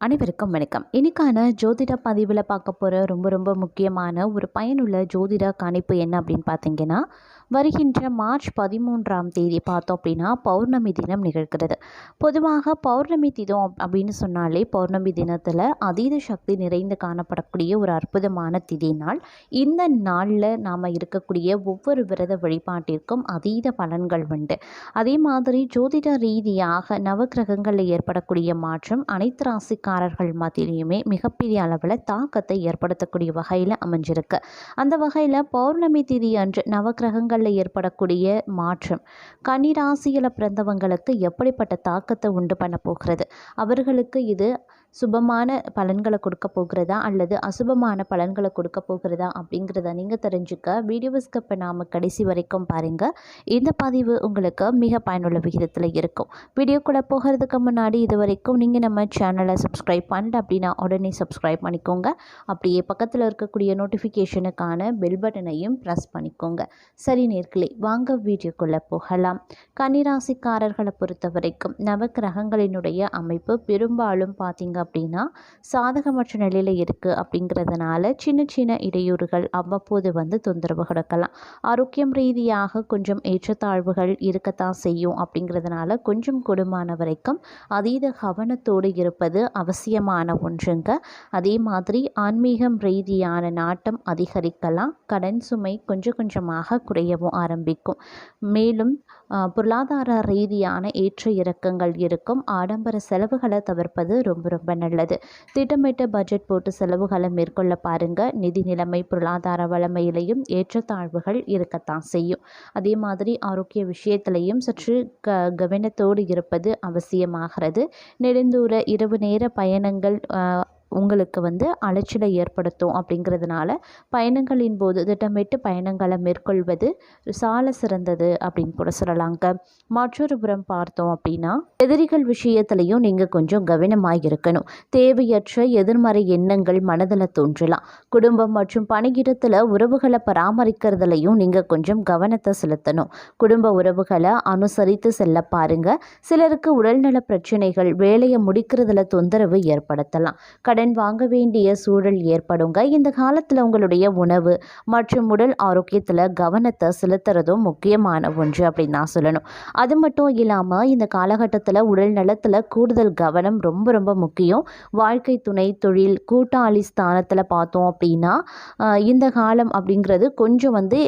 அனைவருக்கும் வணக்கம். இன்னைக்கான ஜோதிட பதிவில் பார்க்க போகிற ரொம்ப ரொம்ப முக்கியமான ஒரு பயனுள்ள ஜோதிட கணிப்பு என்ன அப்படின்னு பார்த்தீங்கன்னா வருகின்ற மார்ச் பதிமூன்றாம் தேதி பார்த்தோம் அப்படின்னா பௌர்ணமி தினம் நிகழ்கிறது. பொதுவாக பௌர்ணமி தினம் அப்படின்னு சொன்னாலே பௌர்ணமி தினத்தில் அதீத சக்தி நிறைந்து காணப்படக்கூடிய ஒரு அற்புதமான திதி நாள் இந்த நாளில் நாம் இருக்கக்கூடிய ஒவ்வொரு விரத வழிபாட்டிற்கும் அதீத பலன்கள் உண்டு. அதே மாதிரி ஜோதிட ரீதியாக நவக்கிரகங்களில் ஏற்படக்கூடிய மாற்றம் அனைத்து ராசிக்காரர்கள் மத்தியிலையுமே மிகப்பெரிய அளவில் தாக்கத்தை ஏற்படுத்தக்கூடிய வகையில் அமைஞ்சிருக்கு. அந்த வகையில் பௌர்ணமி திதி அன்று நவக்கிரகங்களில் ஏற்படக்கூடிய மாற்றம் கன்னிராசியில் பிறந்தவங்களுக்கு எப்படிப்பட்ட தாக்கத்தை உண்டு பண்ண போகிறது? அவர்களுக்கு இது சுபமான பலன்களை கொடுக்க போகிறதா அல்லது அசுபமான பலன்களை கொடுக்க போகிறதா அப்படிங்கிறத நீங்கள் தெரிஞ்சுக்க. வீடியோ ஸ்கப்பை நாம கடைசி வரைக்கும் பாருங்கள் இந்த பதிவு உங்களுக்கு மிக பயனுள்ள விகிதத்தில் இருக்கும். வீடியோக்குள்ளே போகிறதுக்கு முன்னாடி இது வரைக்கும் நீங்கள் நம்ம சேனலை சப்ஸ்கிரைப் பண்ணல அப்படின்னா உடனே சப்ஸ்கிரைப் பண்ணிக்கோங்க. அப்படியே பக்கத்தில் இருக்கக்கூடிய நோட்டிஃபிகேஷனுக்கான பெல் பட்டனையும் ப்ரெஸ் பண்ணிக்கோங்க. சரி நேர்களே வாங்க வீடியோக்குள்ளே போகலாம். கன்னிராசிக்காரர்களை பொறுத்த வரைக்கும் நவக்கிரகங்களினுடைய அமைப்பு பெரும்பாலும் பார்த்தீங்க அப்படின்னா சாதகமற்ற நிலையில் இருக்குது அப்படிங்கிறதுனால சின்ன சின்ன இடையூறுகள் அவ்வப்போது வந்து தொந்தரவு கொடுக்கலாம். ஆரோக்கியம் ரீதியாக கொஞ்சம் ஏற்றத்தாழ்வுகள் இருக்கத்தான் செய்யும் அப்படிங்கிறதுனால கொஞ்சம் கொடுமான வரைக்கும் அதீத கவனத்தோடு இருப்பது அவசியமான ஒன்றுங்க. அதே மாதிரி ஆன்மீகம் ரீதியான நாட்டம் அதிகரிக்கலாம். கடன் சுமை கொஞ்சம் கொஞ்சமாக குறையவும் ஆரம்பிக்கும். மேலும் பொருளாதார ரீதியான ஏற்ற இறக்கங்கள் இருக்கும். ஆடம்பர செலவுகளை தவிர்ப்பது ரொம்ப ரொம்ப நல்லது திட்டமிட்ட பட்ஜெட் போட்டு செலவுகளை மேற்கொள்ள பாருங்க. நிதி நிலைமை பொருளாதார வளமையிலையும் ஏற்றத்தாழ்வுகள் இருக்கத்தான் செய்யும். அதே மாதிரி ஆரோக்கிய விஷயத்திலையும் சற்று க கவனத்தோடு இருப்பது அவசியமாகிறது. நெடுந்தூர இரவு நேர பயணங்கள் உங்களுக்கு வந்து அலைச்சலை ஏற்படுத்தும் அப்படிங்கிறதுனால பயணங்களின் போது திட்டமிட்டு பயணங்களை மேற்கொள்வது சால சிறந்தது அப்படின்னு கூட சொல்லலாங்க. மற்றொரு புறம் பார்த்தோம் அப்படின்னா எதிரிகள் விஷயத்துலையும் நீங்கள் கொஞ்சம் கவனமாக இருக்கணும். தேவையற்ற எதிர்மறை எண்ணங்கள் மனதில் தோன்றலாம். குடும்பம் மற்றும் பணியிடத்தில் உறவுகளை பராமரிக்கிறதுலையும் நீங்கள் கொஞ்சம் கவனத்தை செலுத்தணும். குடும்ப உறவுகளை அனுசரித்து செல்ல பாருங்க. சிலருக்கு உடல்நல பிரச்சனைகள் வேலையை முடிக்கிறதுல தொந்தரவு ஏற்படுத்தலாம். கடன் வாங்க வேண்டிய சூழல் ஏற்படுங்க. இந்த காலத்தில் உங்களுடைய உணவு மற்றும் உடல் ஆரோக்கியத்தில் கவனத்தை செலுத்துறதும் முக்கியமான ஒன்று அப்படின்னு நான் சொல்லணும். அது மட்டும் இல்லாமல் இந்த காலகட்டத்தில் உடல் நலத்தில் கூடுதல் கவனம் ரொம்ப ரொம்ப முக்கியம். வாழ்க்கை துணை தொழில் கூட்டாளி ஸ்தானத்தில் பார்த்தோம் அப்படின்னா இந்த காலம் அப்படிங்கிறது கொஞ்சம் வந்து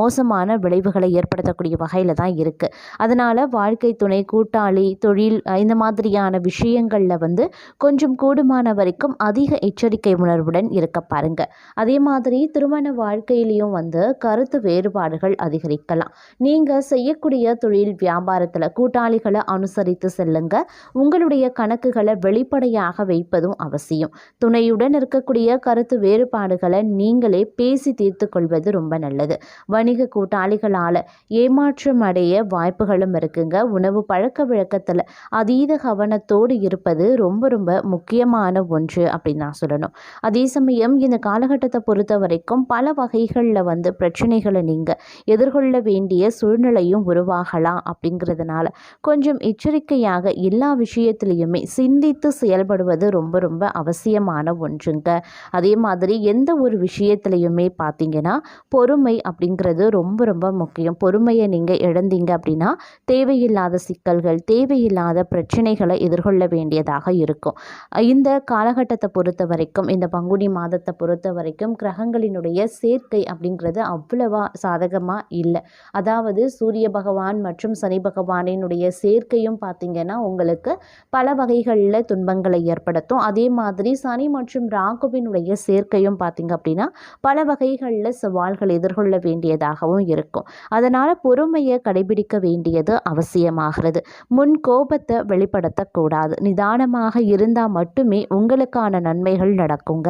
மோசமான விளைவுகளை ஏற்படுத்தக்கூடிய வகையில் தான் இருக்குது அதனால் வாழ்க்கை துணை கூட்டாளி தொழில் இந்த மாதிரியான விஷயங்களில் வந்து கொஞ்சம் கூடுமான வரைக்கும் அதிக எச்சரிக்கை உணர்வுடன் இருக்க பாருங்க. அதே மாதிரி திருமண வாழ்க்கையிலையும் வந்து கருத்து வேறுபாடுகள் அதிகரிக்கலாம். நீங்கள் செய்யக்கூடிய தொழில் வியாபாரத்தில் கூட்டாளிகளை அனுசரித்து செல்லுங்க. உங்களுடைய கணக்குகளை வெளிப்படையாக வைப்பதும் அவசியம். துணையுடன் இருக்கக்கூடிய கருத்து வேறுபாடுகளை நீங்களே பேசி தீர்த்து கொள்வது ரொம்ப நல்லது. வணிக கூட்டாளிகளால் ஏமாற்றம் அடைய வாய்ப்புகளும் இருக்குங்க. உணவு பழக்க வழக்கத்தில் அதீத கவனத்தோடு இருப்பது ரொம்ப ரொம்ப முக்கியமான ஒன்று. அப்படின்னு நான் சொல்லணும். அதே சமயம் இந்த காலகட்டத்தை பொறுத்த வரைக்கும் பல வகைகளில் வந்து பிரச்சனைகளை நீங்கள் எதிர்கொள்ள வேண்டிய சூழ்நிலையும் உருவாகலாம் அப்படிங்கிறதுனால கொஞ்சம் எச்சரிக்கையாக எல்லா விஷயத்திலையுமே சிந்தித்து செயல்படுவது ரொம்ப ரொம்ப அவசியமான ஒன்றுங்க. அதே மாதிரி எந்த ஒரு விஷயத்திலையுமே பார்த்தீங்கன்னா பொறுமை அப்படிங்கிறது ரொம்ப ரொம்ப முக்கியம். பொறுமையை நீங்கள் இழந்தீங்க அப்படின்னா தேவையில்லாத சிக்கல்கள் தேவையில்லாத பிரச்சனைகளை எதிர்கொள்ள வேண்டியதாக இருக்கும். இந்த காலகட்டத்தை பொறுத்த வரைக்கும் இந்த பங்குனி மாதத்தை பொறுத்த வரைக்கும் கிரகங்களினுடைய சேர்க்கை அப்படிங்கிறது அவ்வளவா சாதகமாக இல்லை. அதாவது சூரிய பகவான் மற்றும் சனி பகவானினுடைய சேர்க்கையும் பார்த்திங்கன்னா உங்களுக்கு பல வகைகளில் துன்பங்களை ஏற்படுத்தும். அதே மாதிரி சனி மற்றும் ராகுவினுடைய சேர்க்கையும் பார்த்திங்க அப்படின்னா பல வகைகளில் சவால்கள் எதிர்கொள்ள வேண்டியதாகவும் இருக்கும். அதனால் பொறுமையை கடைபிடிக்க வேண்டியது அவசியமாகிறது. முன் கோபத்தை வெளிப்படுத்தக்கூடாது. நிதானமாக இருந்தால் மட்டுமே உங்களுக்கு உங்களுக்கான நன்மைகள் நடக்குங்க.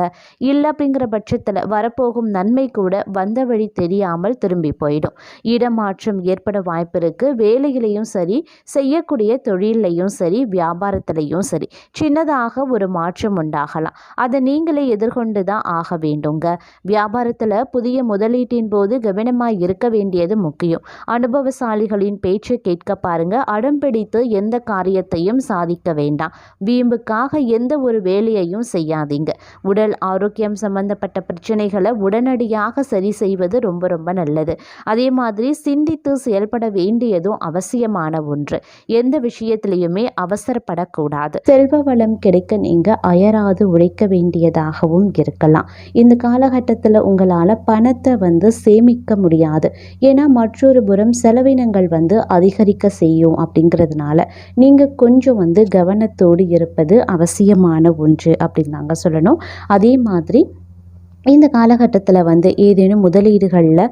இல்லை அப்படிங்கிற பட்சத்தில் வரப்போகும் நன்மை கூட வந்த வழி தெரியாமல் திரும்பி போயிடும். இடமாற்றம் ஏற்பட வாய்ப்பு இருக்குது வேலையிலையும் சரி செய்யக்கூடிய தொழிலையும் சரி வியாபாரத்திலையும் சரி சின்னதாக ஒரு மாற்றம் உண்டாகலாம். அதை நீங்களே எதிர்கொண்டு தான் ஆக வேண்டுங்க. வியாபாரத்தில் புதிய முதலீட்டின் போது கவனமாக இருக்க வேண்டியது முக்கியம். அனுபவசாலிகளின் பேச்சை கேட்க பாருங்க. அடம்பிடித்து எந்த காரியத்தையும் சாதிக்க வேண்டாம். வீம்புக்காக எந்த ஒரு வேலையையும் செய்யாதீங்க. உடல் ஆரோக்கியம் சம்பந்தப்பட்ட பிரச்சனைகளை உடனடியாக சரி செய்வது ரொம்ப ரொம்ப நல்லது. அதே மாதிரி சிந்தித்து செயல்பட வேண்டியதும் அவசியமான ஒன்று. எந்த விஷயத்திலையுமே அவசரப்படக்கூடாது. செல்வ வளம் கிடைக்க நீங்க அயராது உழைக்க வேண்டியதாகவும் இருக்கலாம். இந்த காலகட்டத்தில் உங்களால் பணத்தை வந்து சேமிக்க முடியாது. ஏன்னா மற்றொரு புறம் செலவினங்கள் வந்து அதிகரிக்க செய்யும் அப்படிங்கிறதுனால நீங்கள் கொஞ்சம் வந்து கவனத்தோடு இருப்பது அவசியமான ஒன்று அப்படின்னு தாங்க சொல்லணும். அதே மாதிரி இந்த காலகட்டத்தில் வந்து ஏதேனும் முதலீடுகளில்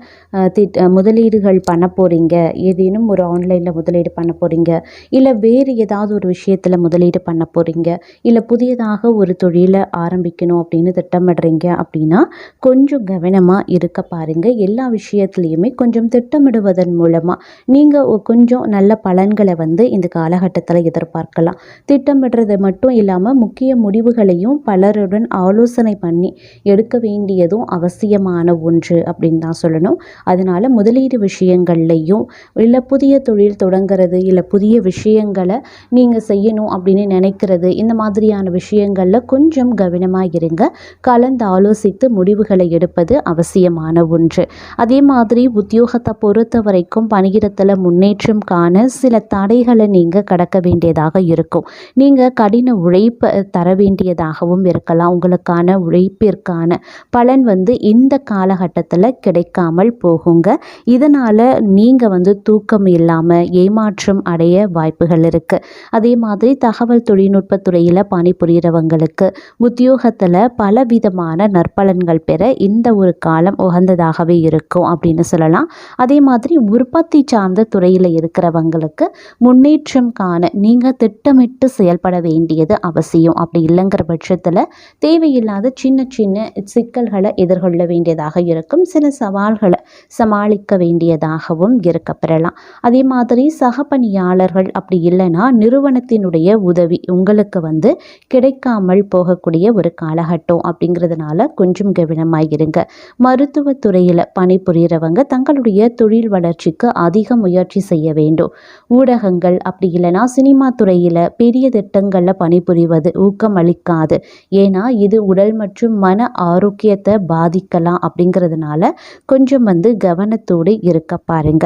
திட் முதலீடுகள் பண்ண போகிறீங்க ஏதேனும் ஒரு ஆன்லைனில் முதலீடு பண்ண போகிறீங்க இல்லை வேறு ஏதாவது ஒரு விஷயத்தில் முதலீடு பண்ண போகிறீங்க இல்லை புதியதாக ஒரு தொழிலை ஆரம்பிக்கணும் அப்படின்னு திட்டமிடுறீங்க அப்படின்னா கொஞ்சம் கவனமாக இருக்க பாருங்கள் எல்லா விஷயத்துலையுமே கொஞ்சம் திட்டமிடுவதன் மூலமாக நீங்கள் கொஞ்சம் நல்ல பலன்களை வந்து இந்த காலகட்டத்தில் எதிர்பார்க்கலாம். திட்டமிடுறது மட்டும் இல்லாமல் முக்கிய முடிவுகளையும் பலருடன் ஆலோசனை பண்ணி எடுக்க வேண்டிய வேண்டியதும் அவசியமான ஒன்று அப்படின்னு தான் சொல்லணும். அதனால் முதலீடு விஷயங்கள்லையும் இல்லை புதிய தொழில் தொடங்கிறது இல்லை புதிய விஷயங்களை நீங்கள் செய்யணும் அப்படின்னு நினைக்கிறது இந்த மாதிரியான விஷயங்களில் கொஞ்சம் கவனமாக இருங்க. கலந்து ஆலோசித்து முடிவுகளை எடுப்பது அவசியமான ஒன்று. அதே மாதிரி உத்தியோகத்தை பொறுத்த வரைக்கும் பணியிடத்தில் முன்னேற்றம் காண சில தடைகளை நீங்கள் கடக்க வேண்டியதாக இருக்கும். நீங்கள் கடின உழைப்பை தர வேண்டியதாகவும் இருக்கலாம். உங்களுக்கான உழைப்பிற்கான பலன் வந்து இந்த காலகட்டத்தில் கிடைக்காமல் போகுங்க. இதனால் நீங்கள் வந்து தூக்கம் இல்லாமல் ஏமாற்றம் அடைய வாய்ப்புகள் இருக்குது அதே மாதிரி தகவல் தொழில்நுட்ப துறையில் பணிபுரிகிறவங்களுக்கு உத்தியோகத்தில் பலவிதமான நற்பலன்கள் பெற இந்த ஒரு காலம் உகந்ததாகவே இருக்கும் அப்படின்னு சொல்லலாம். அதே மாதிரி உற்பத்தி சார்ந்த துறையில் இருக்கிறவங்களுக்கு முன்னேற்றம் காண நீங்கள் திட்டமிட்டு செயல்பட வேண்டியது அவசியம். அப்படி இல்லைங்கிற பட்சத்தில் தேவையில்லாத சின்ன சின்ன சிக்கல் சிக்கல்களை எதிர்கொள்ள வேண்டியதாக இருக்கும். சில சவால்களை சமாளிக்க வேண்டியதாகவும் இருக்கப்பெறலாம். அதே மாதிரி சக பணியாளர்கள் அப்படி இல்லைன்னா நிறுவனத்தினுடைய உதவி உங்களுக்கு வந்து கிடைக்காமல் போகக்கூடிய ஒரு காலகட்டம் அப்படிங்கிறதுனால கொஞ்சம் கவனமாக இருங்க. மருத்துவத்துறையில் பணிபுரிகிறவங்க தங்களுடைய தொழில் வளர்ச்சிக்கு அதிக முயற்சி செய்ய வேண்டும். ஊடகங்கள் அப்படி இல்லைன்னா சினிமா துறையில் பெரிய திட்டங்களில் பணிபுரிவது ஊக்கம் அளிக்காது ஏன்னா இது உடல் மற்றும் மன ஆரோக்கிய விஷயத்தை பாதிக்கலாம் அப்படிங்கிறதுனால கொஞ்சம் வந்து கவனத்தோடு இருக்க பாருங்க.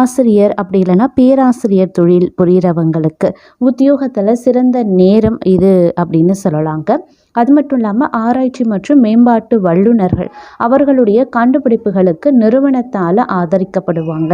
ஆசிரியர் அப்படி இல்லைன்னா பேராசிரியர் தொழில் புரிகிறவங்களுக்கு உத்தியோகத்தில் சிறந்த நேரம் இது அப்படின்னு சொல்லலாங்க. அது மட்டும் இல்லாமல் ஆராய்ச்சி மற்றும் மேம்பாட்டு வல்லுநர்கள் அவர்களுடைய கண்டுபிடிப்புகளுக்கு நிறுவனத்தால் ஆதரிக்கப்படுவாங்க.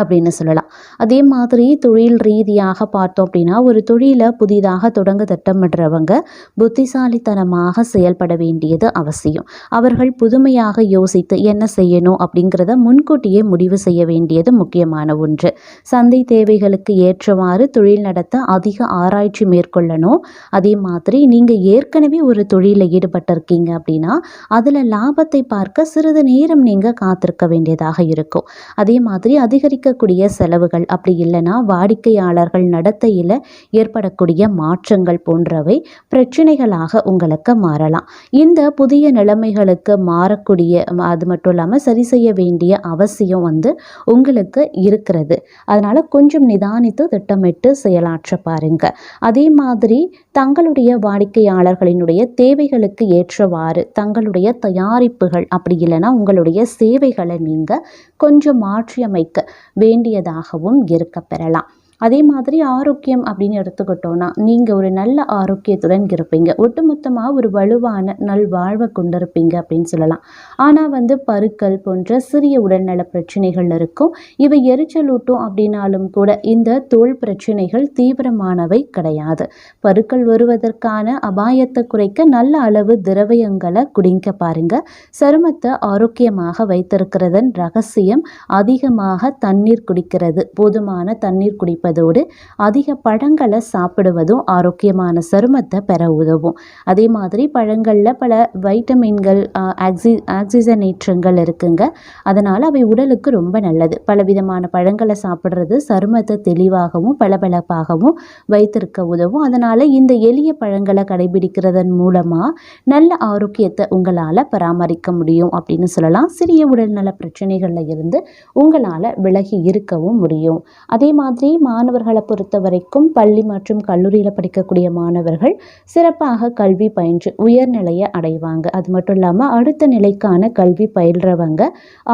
அப்படின்னு சொல்லலாம். அதே மாதிரி தொழில் ரீதியாக பார்த்தோம் அப்படின்னா ஒரு தொழிலை புதிதாக தொடங்க திட்டமிடுறவங்க புத்திசாலித்தனமாக செயல்பட வேண்டியது அவசியம். அவர்கள் புதுமையாக யோசித்து என்ன செய்யணும் அப்படிங்கிறத முன்கூட்டியே முடிவு செய்ய வேண்டியது முக்கியமான ஒன்று. சந்தை தேவைகளுக்கு ஏற்றவாறு தொழில் நடத்த அதிக ஆராய்ச்சி மேற்கொள்ளணும். அதே மாதிரி நீங்கள் ஏற்கனவே ஒரு தொழிலில் ஈடுபட்டிருக்கீங்க அப்படின்னா அதில் லாபத்தை பார்க்க சிறிது நேரம் நீங்கள் காத்திருக்க வேண்டியதாக இருக்கும். அதே மாதிரி அதிகரிக்க இருக்கக்கூடிய செலவுகள் அப்படி இல்லைன்னா வாடிக்கையாளர்கள் நடத்தையில் ஏற்படக்கூடிய மாற்றங்கள் போன்றவை பிரச்சனைகளாக உங்களுக்கு மாறலாம். இந்த புதிய நிலைமைகளுக்கு மாறக்கூடிய அது மட்டும் இல்லாமல் சரி செய்ய வேண்டிய அவசியம் வந்து உங்களுக்கு இருக்கிறது. அதனால் கொஞ்சம் நிதானித்து திட்டமிட்டு செயலாற்ற பாருங்க. அதே மாதிரி தங்களுடைய வாடிக்கையாளர்களினுடைய தேவைகளுக்கு ஏற்றவாறு தங்களுடைய தயாரிப்புகள் அப்படி இல்லைன்னா உங்களுடைய சேவைகளை நீங்கள் கொஞ்சம் மாற்றியமைக்க வேண்டியதாகவும் இருக்க பெறலாம் அதே மாதிரி ஆரோக்கியம் அப்படின்னு எடுத்துக்கிட்டோன்னா நீங்கள் ஒரு நல்ல ஆரோக்கியத்துடன் இருப்பீங்க. ஒட்டுமொத்தமாக ஒரு வலுவான நல் வாழ்வை கொண்டிருப்பீங்க அப்படின்னு சொல்லலாம். ஆனால் வந்து பருக்கள் போன்ற சிறிய உடல்நல பிரச்சனைகள் இருக்கும். இவை எரிச்சலூட்டும் அப்படின்னாலும் கூட இந்த தோல் பிரச்சனைகள் தீவிரமானவை கிடையாது. பருக்கள் வருவதற்கான அபாயத்தை குறைக்க நல்ல அளவு திரவியங்களை குடிங்க பாருங்க. சருமத்தை ஆரோக்கியமாக வைத்திருக்கிறதன் ரகசியம் அதிகமாக தண்ணீர் குடிக்கிறது. போதுமான தண்ணீர் குடிப்பது கடைபிடிப்பதோடு அதிக பழங்களை சாப்பிடுவதும் ஆரோக்கியமான சருமத்தை பெற உதவும். அதே மாதிரி பழங்களில் பல வைட்டமின்கள் ஆக்சி ஆக்சிஜனேற்றங்கள் இருக்குங்க. அதனால் அவை உடலுக்கு ரொம்ப நல்லது. பலவிதமான பழங்களை சாப்பிட்றது சருமத்தை தெளிவாகவும் பளபளப்பாகவும் வைத்திருக்க உதவும். அதனால் இந்த எளிய பழங்களை கடைபிடிக்கிறதன் மூலமாக நல்ல ஆரோக்கியத்தை உங்களால் பராமரிக்க முடியும் அப்படின்னு சொல்லலாம். சிறிய உடல்நல பிரச்சனைகளில் இருந்து உங்களால் விலகி இருக்கவும் முடியும். அதே மாதிரி மாணவர்களை பொறுத்த வரைக்கும் பள்ளி மற்றும் கல்லூரியில் படிக்கக்கூடிய மாணவர்கள் சிறப்பாக கல்வி பயின்று உயர்நிலையை அடைவாங்க. அது மட்டும் இல்லாமல் அடுத்த நிலைக்கான கல்வி பயில்றவங்க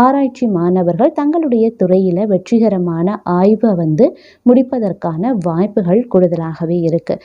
ஆராய்ச்சி மாணவர்கள் தங்களுடைய துறையில் வெற்றிகரமான ஆய்வை வந்து முடிப்பதற்கான வாய்ப்புகள் கூடுதலாகவே இருக்குது